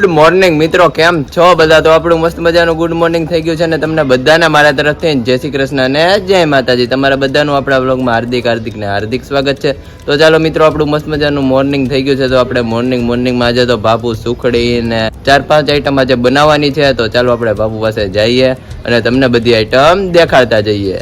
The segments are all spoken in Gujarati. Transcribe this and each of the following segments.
ગુડ મોર્નિંગ મિત્રો. કેમ છો બધા? તો આપણું મસ્ત મજાનું ગુડ મોર્નિંગ થઈ ગયું છે અને તમને બધાને મારા તરફથી જય શ્રી કૃષ્ણ અને જય માતાજી. તમારા બધાનું આપણા વ્લોગમાં હાર્દિક હાર્દિક ને હાર્દિક સ્વાગત છે. તો ચાલો મિત્રો, આપણું મસ્ત મજાનું મોર્નિંગ થઈ ગયું છે. તો આપણે મોર્નિંગ મોર્નિંગમાં આજે તો બાપુ સુખડી ને ચાર, પાંચ આઈટમ આજે બનાવવાની છે. તો ચાલો આપણે બાપુ પાસે જઈએ અને તમને બધી આઈટમ દેખાડતા જઈએ.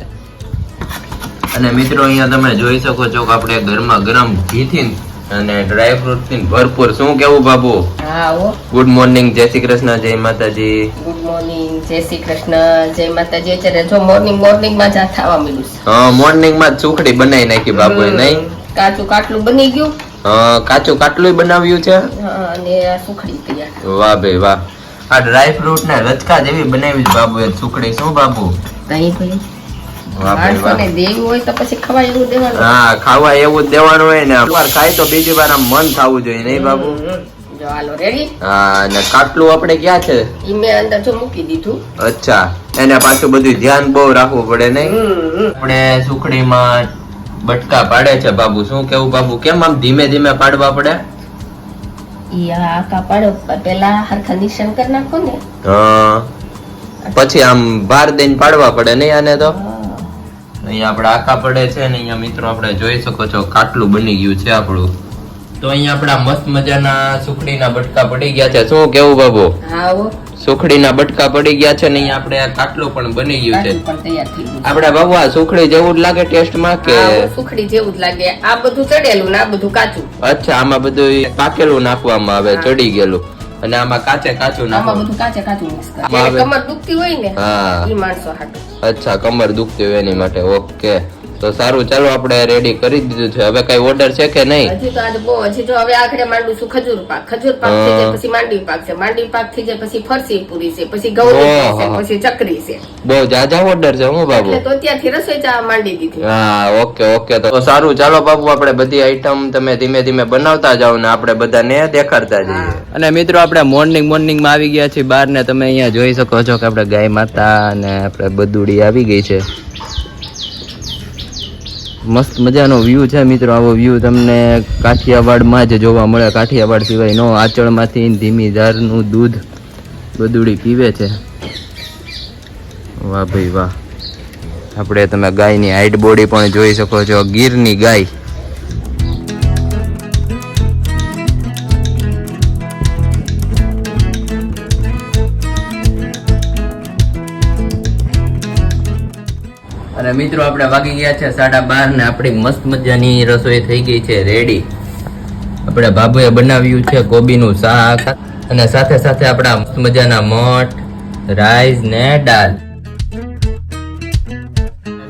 અને મિત્રો, અહીંયા તમે જોઈ શકો છો કે આપણે ગરમા ગરમ ઘીથી અને ડ્રાયફ્રૂટથી ભરપૂર. શું કેવું બાબુ? હા ગુડ મોર્નિંગ જય શ્રી કૃષ્ણ જય માતાજી. ગુડ મોર્નિંગ જય શ્રી કૃષ્ણ જય માતાજી. અત્યારે જો મોર્નિંગ મોર્નિંગમાં જ થવા મળ્યું છે. હા મોર્નિંગમાં સુખડી બનાવી નાખી બાપુએ નહીં? કાચું કાટલું બની ગયું? હા કાચું કાટલું બનાવ્યું છે? અને આ સુખડી તૈયાર. વાહ ભાઈ વાહ. આ ડ્રાય ફ્રૂટ ને રચકા જેવી બનાવી બાબુએ સુખડી. શું બાબુ? નહીં ભાઈ? હા ખાવા એવું જ દેવાનું હોય ને. ખાય તો બીજી વાર આમ મન થવું જોઈએ નહીં બાબુ? હા કાટલું આપણે ક્યાં છે? મેં અંદર જો મૂકી દીધું. અચ્છા એને પાછું બધું ધ્યાન બહુ રાખવું પડે નહીં. આપણે સુખડીમાં બટકા પાડે છે બાબુ. શું કેવું બાબુ? કેમ આમ ધીમે ધીમે પાડવા પડે? પછી આમ ભાર દઈને પાડવા પડે નહીં આને તો. અહીંયા આપણે આકા પડે છે અને અહીંયા મિત્રો આપણે જોઈ શકો છો કાટલું બની ગયું છે આપણું. તો અહીંયા આપણા મસ્ત મજાના સુખડીના બટકા પડી ગયા છે. શું કેવું બાબુ? સુખડીના બટકા પડી ગયા છે ને અહીંયા આપણે આ કાટલું પણ બની ગયું છે. આપણે બાબુ આ સુખડી જેવું જ લાગે ટેસ્ટમાં કે? સુખડી જેવું જ લાગે. આ બધું ચડેલું ને આ બધું કાચું. અચ્છા આમાં બધું પાકેલું નાખવામાં આવે ચડી ગયેલું. અને આમાં કાચે કાચું આમાં બધું કાચે કાચું મિક્સ કમર દુખતી હોય ને હા. એ માણસો હાટું. અચ્છા કમર દુખતી હોય એની માટે. ઓકે. તો સારું ચાલો આપણે રેડી કરી દીધું છે. હવે કઈ ઓર્ડર છે કે નહીં? હજી તો આજે બહુ હજી તો હવે આખરે માંડું છું ખજૂર પાક. ખજૂર પાક થઈ જાય હા. પછી માંડવી પાક છે. માંડવી પાક થઈ જાય પછી ફરસી પૂરી છે પછી ગૌરી છે પછી ચકરી છે. બહુ જાજા ઓર્ડર છે હું બાબુ. તો ત્યાંથી રસોઈ ચા માંડી દીધી. હા ઓકે ઓકે. તો સારું ચાલો બાબુ આપણે બધી આઈટમ તમે ધીમે ધીમે બનાવતા જાઓ ને આપણે બધાને દેખાડતા જઈએ. અને મિત્રો આપણે મોર્નિંગ મોર્નિંગમાં આવી ગયા છીએ બહાર ને તમે અહીંયા જોઈ શકો છો કે આપણે ગાય માતા અને આપણે બદુડી આવી ગઈ છે. મસ્ત મજાનો વ્યૂ છે મિત્રો. આવો વ્યૂ તમને કાઠિયાવાડમાં જ જોવા મળે. કાઠિયાવાડ સિવાય નો આંચળમાંથી ધીમી ધારનું દૂધ બદુડી પીવે છે. વાહ ભાઈ વાહ. આપણે તમે ગાયની હાઈટ બોડી પણ જોઈ શકો છો. ગીરની ગાય. અને મિત્રો આપણે વાગી ગયા છે સાડા બાર ને આપણી મસ્ત મજાની રસોઈ થઈ ગઈ છે રેડી આપણે બાબુએ બનાવ્યું છે કોબીનું શાક અને સાથે સાથે આપણા મસ્ત મજાના મઠ રાઈસ ને દાળ.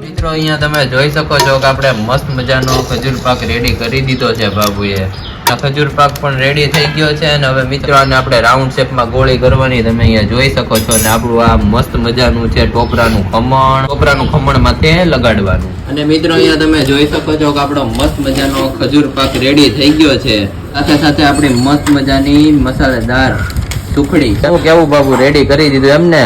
મિત્રો, અહીંયા તમે જોઈ શકો છો કે આપણે મસ્ત મજાનો ખજૂર પાક રેડી કરી દીધો છે બાબુએ ખજૂર પાક પણ રેડી થઈ ગયો છે અને હવે મિત્રો આને આપણે રાઉન્ડ શેપમાં ગોળી કરવાની તમે અહીંયા જોઈ શકો છો અને આપણું આ મસ્ત મજાનું છે ટોપરાનું ખમણ. ટોપરાનું ખમણ માથે લગાડવાનું. અને મિત્રો અહીંયા તમે જોઈ શકો છો કે આપણો મસ્ત મજાનો ખજૂર પાક રેડી થઈ ગયો છે. સાથે સાથે આપણી મસ્ત મજાની મસાલેદાર સુખડી. કેવું કેવું બાબુ રેડી કરી દીધું એમને.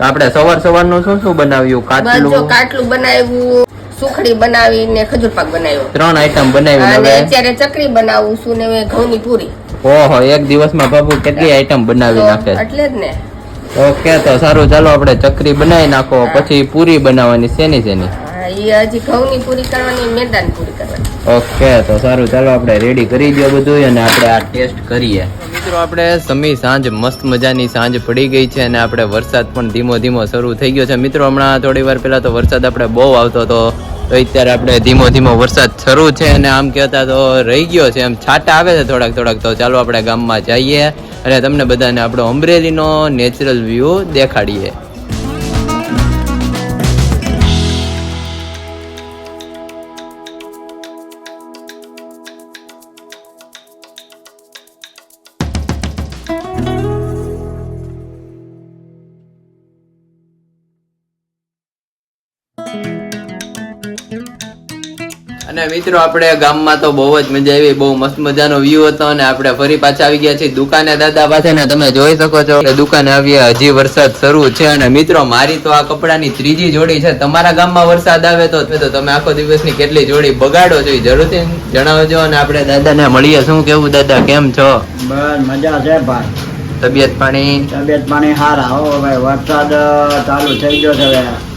આપણે સવાર સવારનું શું શું બનાવ્યું? કાટલું કાટલું બનાવ્યું. સુખડી બનાવી ને ખજૂર પાક બનાવ્યો. ત્રણ આઈટમ બનાવી અને અત્યારે ચકરી બનાવું છું ને ઘઉંની પૂરી. ઓહો એક દિવસમાં બાપુ કેટલી આઈટમ બનાવી નાખે? એટલે જ ને. ઓકે તો સારું ચાલો આપણે ચકરી બનાવી નાખો પછી પૂરી બનાવવાની શેની શેની? હજી ઘઉંની પૂરી કરવાની મેદાની પૂરી કરવાની. ઓકે તો સારું ચાલો આપણે રેડી કરી દો બધું અને આપણે આ ટેસ્ટ કરીએ. મિત્રો આપણે સમી સાંજ મસ્ત મજાની સાંજ પડી ગઈ છે અને આપણે વરસાદ પણ ધીમો ધીમો શરૂ થઈ ગયો છે. મિત્રો હમણાં થોડી વાર પહેલા તો વરસાદ આપણે બહુ આવતો હતો. તો અત્યારે આપણે ધીમો ધીમો વરસાદ શરૂ છે અને આમ કહેતા તો રહી ગયો છે. એમ છાટા આવે છે થોડાક થોડાક તો ચાલો આપણે ગામમાં જઈએ અને તમને બધાને આપણો અમરેલીનો નેચરલ વ્યૂ દેખાડીએ. અને મિત્રો આપણે ગામમાં તો બહુ જ મજા આવી બહુ મસ્ત મજાનો વ્યૂ હતો અને આપણે ફરી પાછા આવી ગયા છીએ દુકાને દાદા પાસે ને તમે જોઈ શકો છો કે દુકાને આવ્યા હજી વરસાદ શરૂ છે અને મિત્રો મારી તો આ કપડાની ત્રીજી જોડી છે. તમારા ગામમાં વરસાદ આવે તો તો તમે આખો દિવસની કેટલી જોડી બગાડો છો એ જરૂરથી જણાવજો અને આપણે દાદાને મળીએ. શું કેવું દાદા કેમ છો? બસ મજા છે ભાઈ. તબિયત પાણી? તબિયત પાણી સારા હો ભાઈ. વરસાદ ચાલુ થઈ ગયો છે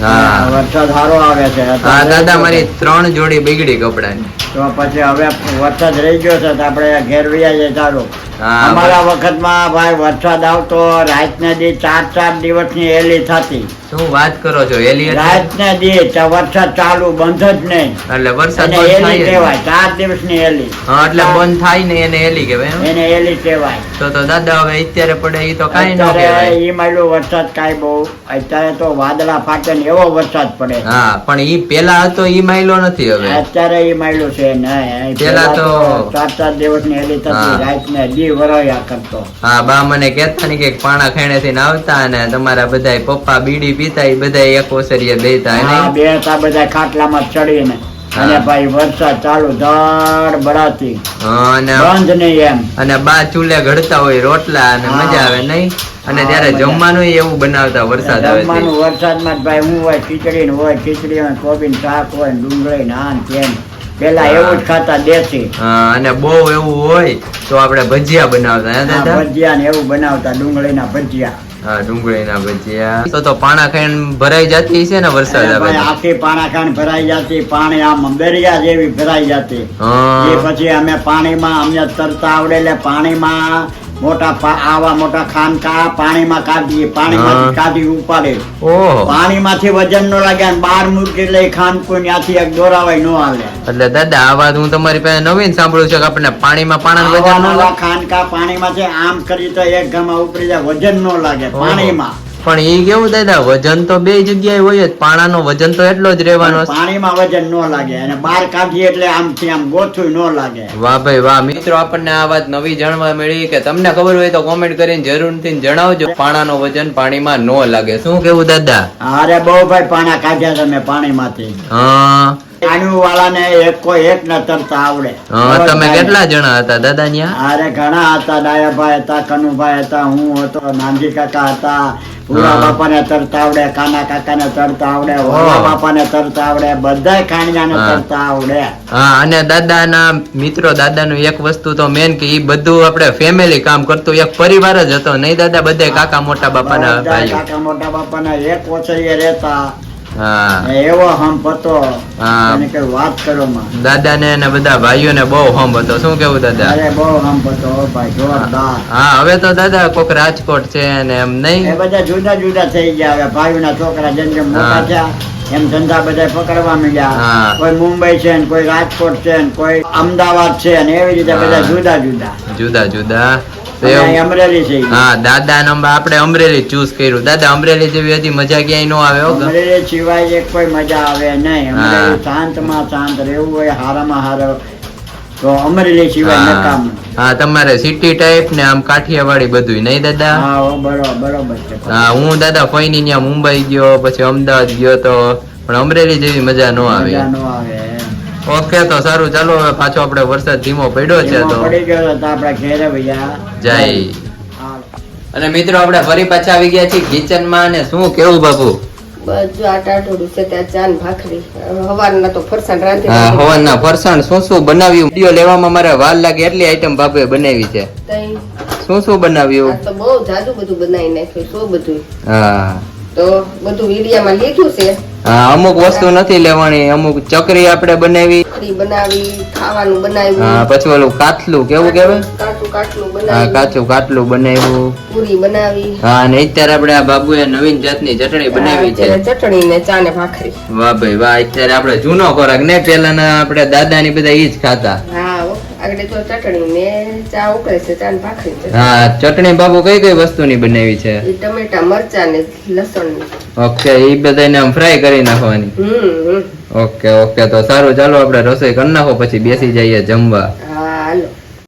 વરસાદ સારો આવે છે. હા દાદા મારી ત્રણ જોડી બગડી કપડાની. તો પછી હવે વરસાદ રહી ગયો છે તો આપણે ઘેર વ્યાજે સારું અમારા વખતમાં ભાઈ વરસાદ આવતો રાતના દી ચાર ચાર દિવસની એલી થતી. શું વાત કરો છો રાતના તો વરસાદ ચાલુ બંધ જ નહીં. એટલે વરસાદ બંધ થાય કહેવાય ચાર દિવસની એલી હા એટલે બંધ થાય ને એને એલી કહેવાય એને એલી કહેવાય. તો તો દાદા હવે અત્યારે પડે એ તો કાંઈ ન કહેવાય. ઈ માયલું વરસાદ કાંઈ બહુ અત્યારે તો વાદળા ફાટે ને એવો વરસાદ પડે. હા પણ ઈ પેલા હતો ઈ માયલો નથી હવે. અત્યારે ઈ માયલો છે ને પેલા તો ચાર ચાર ચાર દિવસની એલી થતી રાત ને દી વરાયા કરતો. હા બા મને કહેતા ને કે પાણા ખેણે થી આવતા અને તમારા બધા પપ્પા બીડી પીતા એ બધા એક ઓસરીએ બેતા હા નહીં બે હતા બધા ખાટલામાં ચડીને. અને ભાઈ વરસાદ ચાલુ ધડ બળાતી અને બંધ નહીં એમ. અને બા ચૂલે ઘડતા હોય રોટલા અને મજા આવે નહીં? અને ત્યારે જમવાનું એવું બનાવતા વરસાદ આવે જમવાનું વરસાદમાં ભાઈ હું હોય ખીચડી ને હોય ખીચડી હોય કોબી શાક હોય ડુંગળી ને આન તેમ પેલા એવું જ ખાતા દેશી. અને બહુ એવું હોય તો આપણે ભજીયા બનાવતા ભજીયા ને એવું બનાવતા ડુંગળીના ભજીયા. હા ડુંગળીના ભજીયા તો તો પાણા ખાઈને ભરાઈ જતી છે ને વરસાદ અને આવે ભાઈ તો. આખી ભરાઈ જતી પાણી આમ દરિયા જેવી ભરાઈ જતી. એ પછી અમે પાણીમાં અમને તરતા આવડે એટલે પાણીમાં મોટા આવા મોટા ખાનકા પાણીમાં કાઢીએ પાણીમાંથી કાઢી ઉપાડે. પાણીમાંથી વજન ન લાગે બાર મૂકી લઈ ખાન કોઈ ત્યાંથી એક દોરાવાય ન હાલે. એટલે દાદા આ વાત હું તમારી પાસે નવીન સાંભળ્યું છે કે આપણને પાણીમાં પાણી વજન ખાનકા પાણીમાં છે આમ કરી તો એક ઘરમાં ઉપરી જાય વજન ન લાગે પાણીમાં. પણ એ કેવું દાદા વજન તો બે જગ્યાએ હોય જ પાણાનો વજન તો એટલો જ રહેવાનો પાણીમાં વજન ન લાગે અને બહાર કાઢીએ એટલે આમથી આમ ગોથું ન લાગે. વાહ ભાઈ વાહ મિત્રો આપણને આ વાત નવી જાણવા મળી કે તમને ખબર હોય તો કોમેન્ટ કરીને જરૂરથી જણાવજો. પાણાનો વજન પાણીમાં ન લાગે. શું કેવું દાદા? અરે બહુ ભાઈ પાણા કાઢ્યા તમે પાણીમાંથી. હા. આનુ વાળાને એક કોઈ એક ન તરતા આવડે. હા, તમે કેટલા જણા હતા દાદા ન્યા અરે ઘણા હતા ડાયાભાઈ હતા કનુભાઈ હતા હું હતો નાનજી કાકા હતા. ભૂરા બાપાને તરતા આવડે કાના કાકાને તરતા આવડે ઓહ. બાપાને તરતા આવડે બધાય ખાણિયાને તરતા આવડે. હા અને દાદાના મિત્રો દાદાનું એક વસ્તુ તો મેન કે ઈ બધું આપણે ફેમિલી કામ કરતું એક પરિવાર જ હતો. નહીં દાદા બધા કાકા મોટા બાપાના ના કાકા મોટા બાપાના એક ઓછરીએ રહેતા. ને એવો હંપ હતો. હા. એની વાત કરો માં દાદાને અને બધા ભાઈઓને બહુ હંપ હતો. શું કેવું દાદા? અરે બહુ હંપ હતો ભાઈ જોરદાર. હા હવે તો દાદા કોક રાજકોટ છે અને એમ એ નહીં બધા જુદા જુદા થઈ ગયા. હવે ભાઈઓના છોકરા જેમ જેમ મોટા થયા એમ ધંધા બધા પકડવા માંડ્યા. કોઈ મુંબઈ છે ને કોઈ રાજકોટ છે ને કોઈ અમદાવાદ છે ને એવી રીતે બધા જુદા જુદા. જુદા જુદા. અમરેલી છે હા દાદા નો આપણે અમરેલી ચૂઝ કર્યું. દાદા અમરેલી જેવી હતી મજા ક્યાંય નો આવે અમરેલી સિવાય એક કોઈ મજા આવે નહીં. અમરેલી શાંતમાં શાંત રહેવું હોય હારામાં હારો. તો અમરેલી સિવાય નકામ. હા તમારે સિટી ટાઈપ ને આમ કાઠિયાવાડી બધું નહીં દાદા? હા બરોબર બરોબર છે. હા હું દાદા ફઈની ત્યાં મુંબઈ ગયો પછી અમદાવાદ ગયો તો પણ અમરેલી જેવી મજા નો આવે. મજા નો આવે. ઓકે તો સારું. ચાલો હવે પાછો આપણે વરસાદ ધીમો પડ્યો છે તો. પડી ગયો તો આપણે ઘેરે ભૈયા જય. અને મિત્રો આપણે ફરી પાછા આવી ગયા છીએ કિચનમાં અને શું કેવું બાપુ? બધું આ ટાટોડું છે ત્યાં ચાન ભાખરી. હવારના તો ફરસાણ રાંધી હા રાંધી ફરસાણ. શું શું બનાવ્યું? વીડિયો લેવામાં મારે વાર લાગે એટલી આઈટમ બાપુએ બનાવી છે. શું શું બનાવ્યું? તો બહુ જાજુ બધું બનાવી નાખ્યું શું બધું હા. તો બધું વીડિયામાં લીધું છે. હા અમુક વસ્તુ નથી લેવાની અમુક ચકરી આપણે બનાવી. ચકરી બનાવી ખાવાનું હા, બનાવ્યું પછી ઓલું કાથલું કેવું કેવાય કાચું કાટલું હા બનાવ્યું. કાચું કાટલું બનાવ્યું. પૂરી બનાવી. હા ને અત્યારે આપણે આ બાબુએ નવીન જાતની ચટણી બનાવી છે. ચટણી ને ચા ને ભાખરી. વાહ ભાઈ વાહ અત્યારે આપણે જૂનો ખોરાક. ને પેલાના આપણે દાદા ની બધા ઈ જ ખાતા. હા હો. આગળ તો ચટણી. ને ચા ઉકળે છે ચા ભાખરી હા ચટણી બાબુ કઈ કઈ વસ્તુની બનાવી છે? ટમેટા મરચા ને લસણ ઓકે એ બધાને આમ ફ્રાય કરી નાખવાની? હમ. ઓકે ઓકે તો સારું. ચાલો આપણે રસોઈ કરી નાખો પછી બેસી જઈએ જમવા. હા હાલો.